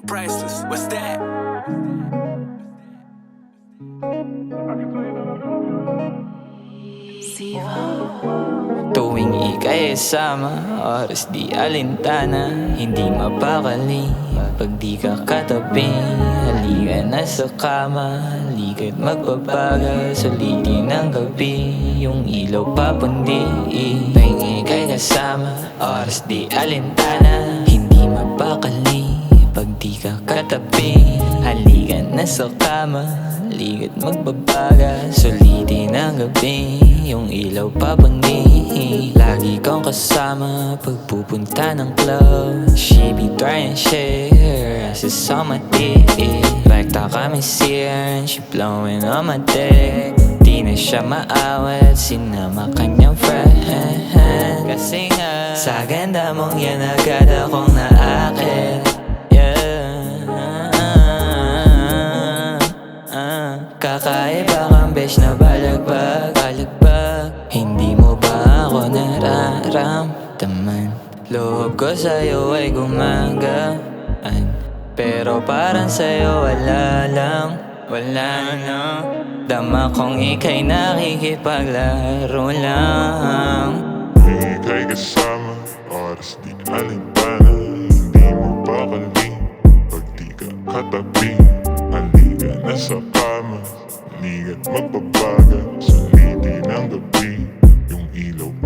priceless. What's that? Tuwing ika'y sama Oras di alintana Hindi mapakali Pag di ka katabi Halika na sa kama Halika't magbabaga Sulitin ng gabi Yung ilaw papundi Tuwing ika'y kasama Oras di alintana Hindi mapakali sa kama Halika't magbabaga. Sulitin ng gabi Yung ilaw papundi Lagi kong kasama Pagpupunta ng club. She be trying shit Asses on my dick. Rekta kami sear She blowing on my dick Di na siya maawat Sinama kanyang friend. Kasi nga Sa ganda mong yan agad akong naakit Kakaiba kang besh na balagbag Balagbag. Hindi mo ba ako nararamdaman? Loob ko sa'yo ay gumagaan Pero parang sa'yo wala lang Wala na. Dama kong ikay nakikipaglaro lang. Ikay kasama Oras di alintana Hindi mo ba kaling Pag di ka katabi Halika na sa pa Magbabagni at magbabaga Sa liti ng gabi Yung ilaw